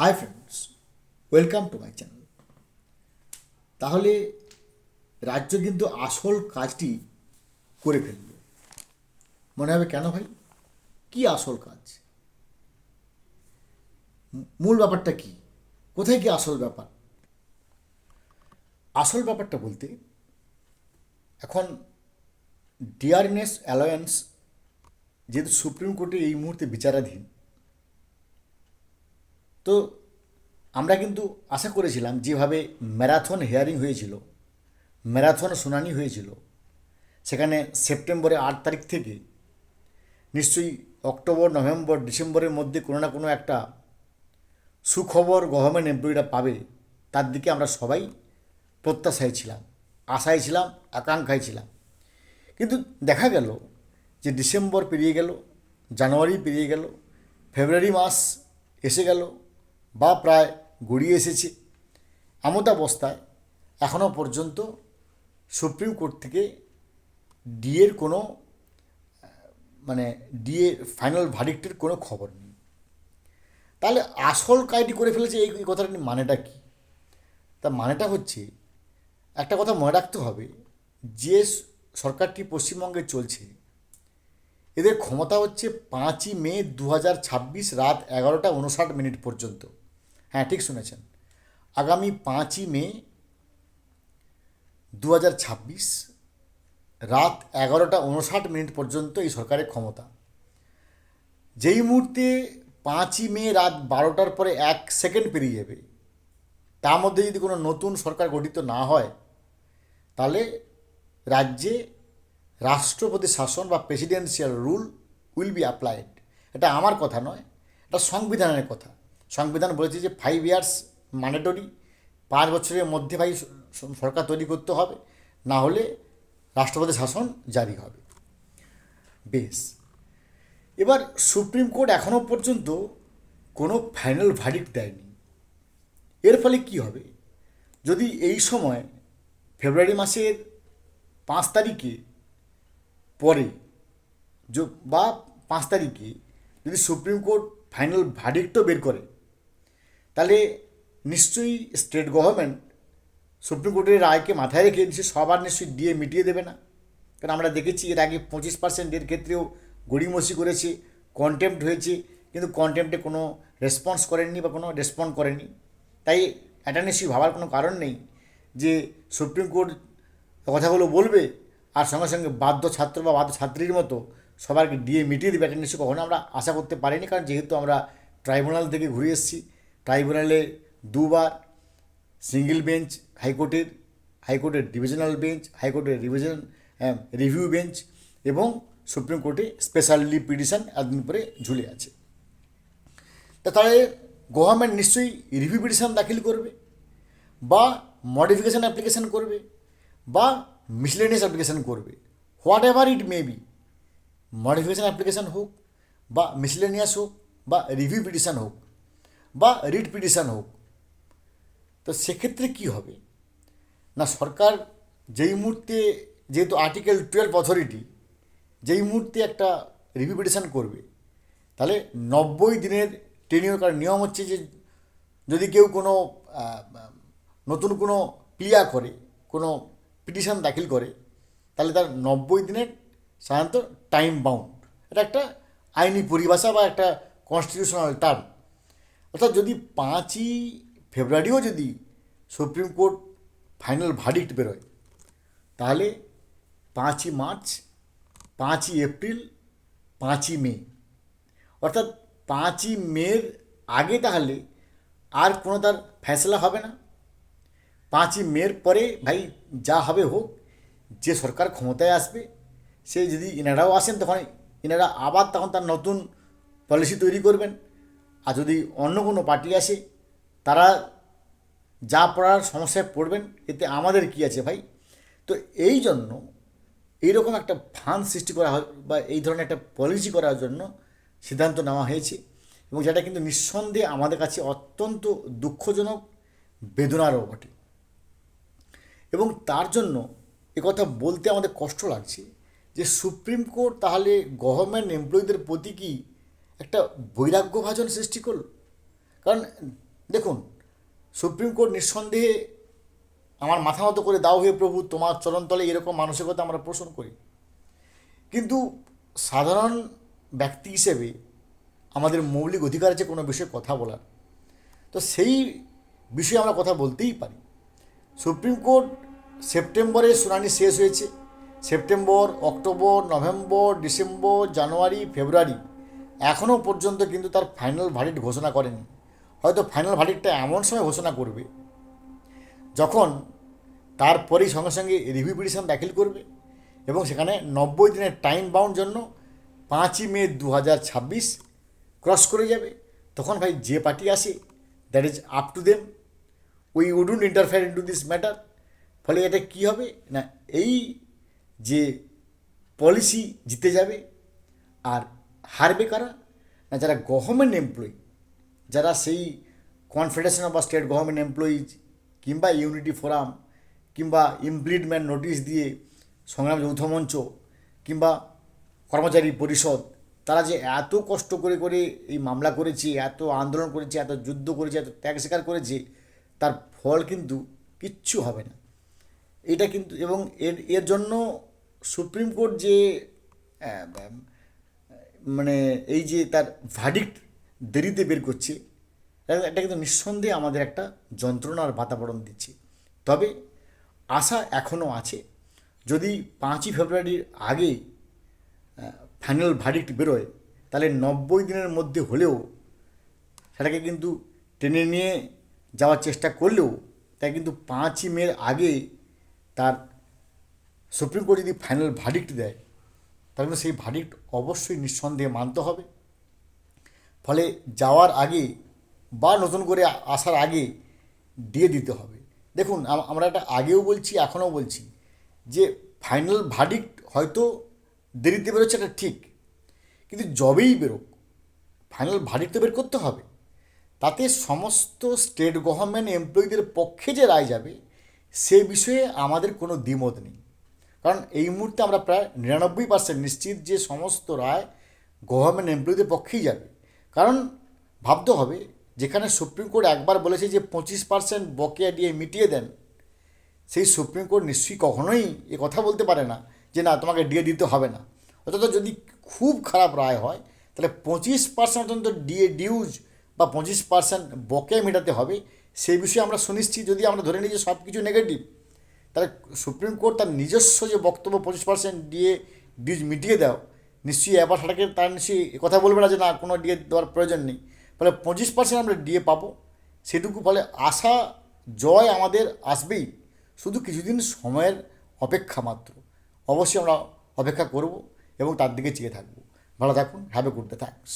Hi friends welcome to my channel তাহলে রাজ্য কিন্তু আসল কাজটি করে ফেলল মনে হবে কেন ভাই? কি আসল কাজ? মূল ব্যাপারটা কি? কোথায় কি আসল ব্যাপার? আসল ব্যাপারটা বলতে এখন ডিআরএনএস অ্যালায়েন্স যেহেতু সুপ্রিম কোর্টে এই মুহূর্তে বিচারাধীন তো আমরা কিন্তু আশা করেছিলাম যেভাবে ম্যারাথন হিয়ারিং হয়েছিল, ম্যারাথন শুনানি হয়েছিল, সেখানে সেপ্টেম্বরে আট তারিখ থেকে নিশ্চয়ই অক্টোবর, নভেম্বর, ডিসেম্বরের মধ্যে কোনো না কোনো একটা সুখবর গভর্নমেন্ট এমপ্লয়িরা পাবে, তার দিকে আমরা সবাই প্রত্যাশায় ছিলাম, আশায় ছিলাম, আকাঙ্ক্ষায় ছিলাম। কিন্তু দেখা গেল যে ডিসেম্বর পেরিয়ে গেল, জানুয়ারি পেরিয়ে গেল, ফেব্রুয়ারি মাস এসে গেল বা প্রায় গড়িয়ে এসেছে। এমত অবস্থায় এখনও পর্যন্ত সুপ্রিম কোর্ট থেকে ডিএর কোনো মানে ডিএ ফাইনাল ভার্ডিক্টের কোনো খবর নেই। তাহলে আসল কাজটি করে ফেলেছে এই এই কথাটা মানেটা কী? তা মানেটা হচ্ছে, একটা কথা মনে রাখতে হবে, যে সরকারটি পশ্চিমবঙ্গে চলছে, এদের ক্ষমতা হচ্ছে পাঁচই মে দু হাজার ছাব্বিশ রাত এগারোটা উনষাট মিনিট পর্যন্ত। হ্যাঁ ঠিক শুনেছেন। আগামী পাঁচই মে দু হাজার ছাব্বিশ রাত এগারোটা উনষাট মিনিট পর্যন্ত এই সরকারের ক্ষমতা। যেই মুহূর্তে পাঁচই মে রাত বারোটার পরে এক সেকেন্ড পেরিয়ে যাবে, তার মধ্যে যদি কোনো নতুন সরকার গঠিত না হয়, তাহলে রাজ্যে রাষ্ট্রপতি শাসন বা presidential rule will be applied এটা আমার কথা নয়, এটা সংবিধানের কথা। সংবিধান বলেছে যে ফাইভ ইয়ার্স ম্যান্ডেটরি পাঁচ বছরের মধ্যে ভাই সরকার তৈরি করতে হবে, না হলে রাষ্ট্রপতি শাসন জারি হবে। বেশ। এবার সুপ্রিম কোর্ট এখনও পর্যন্ত কোনো ফাইনাল ভার্ডিক্ট দেয়নি। এর ফলে কি হবে? যদি এই সময় ফেব্রুয়ারি মাসের পাঁচ তারিখে পরে বা পাঁচ তারিখে যদি সুপ্রিম কোর্ট ফাইনাল ভার্ডিক্টও বের করে তাহলে নিশ্চয়ই স্টেট গভর্নমেন্ট সুপ্রিম কোর্টের রায়কে মাথায় রেখে নিশ্চয়ই সবার নিশ্চয়ই দিয়ে মিটিয়ে দেবে না। কারণ আমরা দেখেছি এর আগে পঁচিশ পার্সেন্টের ক্ষেত্রেও গড়িমসি করেছে কন্টেম্প্ট হয়েছে, কিন্তু কন্টেম্পটে কোনো রেসপন্স করেননি বা কোনো রেসপন্ড করেনি। তাই এটা নিশ্চয়ই ভাবার কোনো কারণ নেই যে সুপ্রিম কোর্ট কথাগুলো বলবে আর সঙ্গে সঙ্গে বাধ্য ছাত্র বা বাধ্য ছাত্রীর মতো সবাইকে দিয়ে মিটিয়ে দেবে, এটা নিশ্চয়ই কখনো আমরা আশা করতে পারিনি। কারণ যেহেতু আমরা ট্রাইব্যুনাল থেকে ঘুরে এসেছি ট্রাইব্যুনালে দুবার সিঙ্গেল বেঞ্চ, হাইকোর্টের হাইকোর্টের ডিভিশনাল বেঞ্চ, হাইকোর্টের রিভিশন রিভিউ বেঞ্চ এবং সুপ্রিম কোর্টে স্পেশাল পিটিশন এতদিন পরে ঝুলে আছে। তা তাহলে গভর্নমেন্ট নিশ্চয়ই রিভিউ পিটিশন দাখিল করবে বা মডিফিকেশান অ্যাপ্লিকেশান করবে বা মিসলেনিয়াস অ্যাপ্লিকেশান করবে। Whatever it may be, modification application হোক বা মিসলেনিয়াস হোক বা রিভিউ পিটিশান হোক বা রিট পিটিশান হোক, তো সেক্ষেত্রে কী হবে? না, সরকার যেই মুহূর্তে যেহেতু আর্টিকেল টুয়েলভ অথরিটি, যেই মুহূর্তে একটা রিভিউ পিটিশন করবে, তাহলে নব্বই দিনের টেনিওর কারণ নিয়ম হচ্ছে যে যদি কেউ কোনো নতুন কোনো প্লিয়া করে, কোনো পিটিশন দাখিল করে, তাহলে তার নব্বই দিনের সাধারণত টাইম বাউন্ড এটা একটা আইনি পরিভাষা বা একটা কনস্টিটিউশনাল টার্ম অর্থাৎ যদি পাঁচই ফেব্রুয়ারিও যদি সুপ্রিম কোর্ট ফাইনাল ভার্ডিক্ট বেরোয়, তাহলে পাঁচই মার্চ, পাঁচই এপ্রিল, পাঁচই মে। অর্থাৎ পাঁচই মের আগে তাহলে আর কোনো তার ফ্যাসলা হবে না। পাঁচই মের পরে ভাই যা হবে হোক, যে সরকার ক্ষমতায় আসবে, সে যদি এনারাও আসেন তখন এনারা আবার তখন তার নতুন পলিসি তৈরি করবেন। আর যদি অন্য কোনো পার্টি আসে, তারা যা পড়ার সমস্যায় পড়বেন, এতে আমাদের কি আছে ভাই? তো এই জন্য এইরকম একটা ফান্ড সৃষ্টি করা হয় বা এই ধরনের একটা পলিসি করার জন্য সিদ্ধান্ত নেওয়া হয়েছে এবং যেটা কিন্তু নিঃসন্দেহে আমাদের কাছে অত্যন্ত দুঃখজনক, বেদনারও বটে। এবং তার জন্য কথা বলতে আমাদের কষ্ট লাগছে যে সুপ্রিম কোর্ট তাহলে গভর্নমেন্ট এমপ্লয়ীদের প্রতি কি একটা বৈরাগ্যভাজন সৃষ্টি করল। কারণ দেখুন, সুপ্রিম কোর্ট নিঃসন্দেহে আমার মাথা মতো করে দাও হে প্রভু, তোমার চরণতলে এরকম মানসিকতা আমরা পোষণ করি। কিন্তু সাধারণ ব্যক্তি হিসেবে আমাদের মৌলিক অধিকার আছে কোনো বিষয়ে কথা বলার তো সেই বিষয়ে আমরা কথা বলতেই পারি। সুপ্রিম কোর্ট সেপ্টেম্বরে শুনানি শেষ হয়েছে। September, October, November, December, January, February এখনও পর্যন্ত কিন্তু তার ফাইনাল ভার্ডিক্ট ঘোষণা করেনি। হয়তো ফাইনাল ভার্ডিক্টটা এমন সময় ঘোষণা করবে, যখন তারপরেই সঙ্গে সঙ্গে রিভিউ পিটিশন দাখিল করবে এবং সেখানে নব্বই দিনের টাইম বাউন্ড জন্য পাঁচই মে দু হাজার ছাব্বিশ ক্রস করে যাবে। তখন ভাই যে পার্টি আসে that is up to them we wouldn't interfere into this matter ফলে এটা কী হবে? না, এই যে পলিসি জিতে যাবে। আর হারবে কারা না যারা গভর্নমেন্ট এমপ্লয়ি যারা সেই confederation of state government employees কিংবা ইউনিটি ফোরাম কিংবা ইমপ্লিটমেন্ট নোটিশ দিয়ে সংগ্রাম যৌথ মঞ্চ কিংবা কর্মচারী পরিষদ, তারা যে এত কষ্ট করে করে এই মামলা করেছে, এত আন্দোলন করেছে, এত যুদ্ধ করেছে, এত ত্যাগ স্বীকার করেছে, তার ফল কিন্তু কিচ্ছু হবে না। এটা কিন্তু এবং এর এর জন্য সুপ্রিম কোর্ট যে মানে এই যে তার ভার্ডিক্ট দেরিতে বের করছে, এটা কিন্তু নিঃসন্দেহে আমাদের একটা যন্ত্রণার বাতাবরণ দিচ্ছে। তবে আশা এখনও আছে, যদি পাঁচই ফেব্রুয়ারির আগে ফাইনাল ভার্ডিক্ট বেরোয়, তাহলে নব্বই দিনের মধ্যে হলেও সেটাকে কিন্তু টেনে নিয়ে যাওয়ার চেষ্টা করলেও, তাই কিন্তু পাঁচই মের আগে তার সুপ্রিম কোর্ট যদি ফাইনাল ভার্ডিক্ট দেয় তাহলে সেই ভার্ডিক্ট অবশ্যই নিঃসন্দেহে মানতে হবে। ফলে যাওয়ার আগে বা নতুন করে আসার আগে দিয়ে দিতে হবে। দেখুন আমরা এটা আগেও বলছি, এখনও বলছি যে ফাইনাল ভার্ডিক্ট হয়তো দেরিতে বেরোচ্ছে এটা ঠিক, কিন্তু জবেই বেরোক ফাইনাল ভার্ডিক্ট তো বের করতে হবে। তাতে সমস্ত স্টেট গভর্নমেন্ট এমপ্লয়ীদের পক্ষে যে রায় যাবে, সে বিষয়ে আমাদের কোনো দ্বিমত নেই। কারণ এই মুহূর্তে আমরা প্রায় নিরানব্বই পার্সেন্ট নিশ্চিত যে সমস্ত রায় গভর্নমেন্ট এমপ্লয়ীদের পক্ষেই যাবে। কারণ ভাবতে হবে, যেখানে সুপ্রিম কোর্ট একবার বলেছে যে পঁচিশ পার্সেন্ট বকেয়া দিয়ে মিটিয়ে দেন, সেই সুপ্রিম কোর্ট নিশ্চয়ই কখনোই এ কথা বলতে পারে না যে না, তোমাকে ডিএ দিতে হবে না। অথচ যদি খুব খারাপ রায় হয়, তাহলে পঁচিশ পার্সেন্ট অন্তত ডিএ ডিউজ বা পঁচিশ পার্সেন্ট বকেয়া মেটাতে হবে, সেই বিষয়ে আমরা সুনিশ্চিত। যদি আমরা ধরে নিই যে সব কিছু নেগেটিভ তাহলে সুপ্রিম কোর্ট তার নিজস্ব যে বক্তব্য পঁচিশ পার্সেন্ট ডিএ ডিউজ মিটিয়ে দাও, নিশ্চয়ই এবার সেটাকে তার নিশ্চয়ই কথা বলবে না যে না, কোনো ডিএ দেওয়ার প্রয়োজন নেই। ফলে পঁচিশ পার্সেন্ট আমরা ডিএ পাবো। সেটুকু ফলে আশা, জয় আমাদের আসবেই। শুধু কিছুদিন সময়ের অপেক্ষা মাত্র। অবশ্যই আমরা অপেক্ষা করব এবং তার দিকে চেয়ে থাকব। ভালো থাকুন have a good day thanks